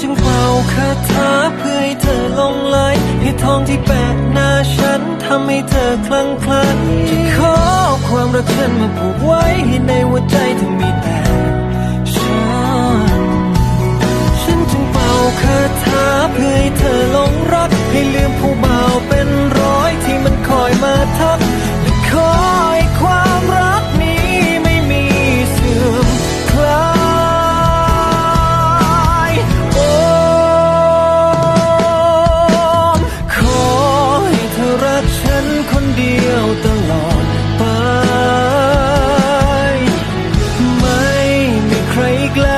จึงเป่าคาถาเพื่อให้เธอลงไหลให้ทองที่แปะหน้าฉันทำให้เธอคลั่งไคล้จะขอความรักฉันมาผูกไว้ให้ในหัวใจเธอมีแต่ มีใ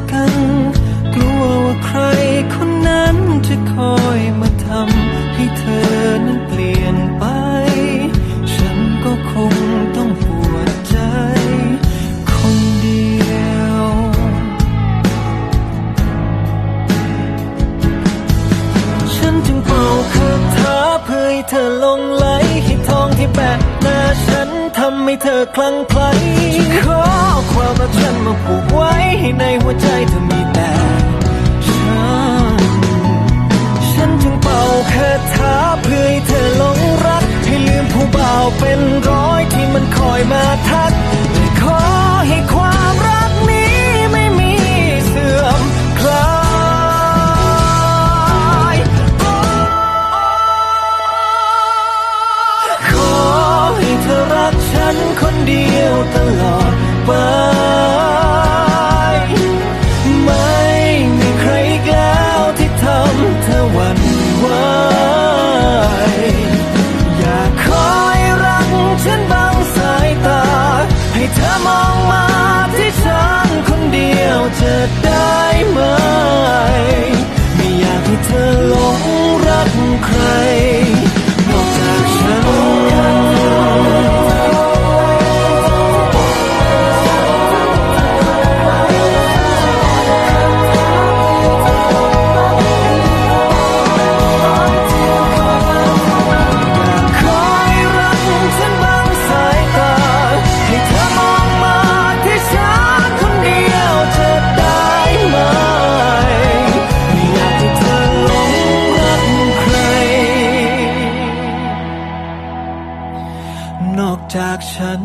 ก เพื่อให้เธอลงไหลให้ทองที่แปะหน้าฉันทำให้เธอคลั่งไคล้ขอความรักฉันมาผูกไว้ให้ในหัวใจเธอ ให้เธอมอง จากฉัน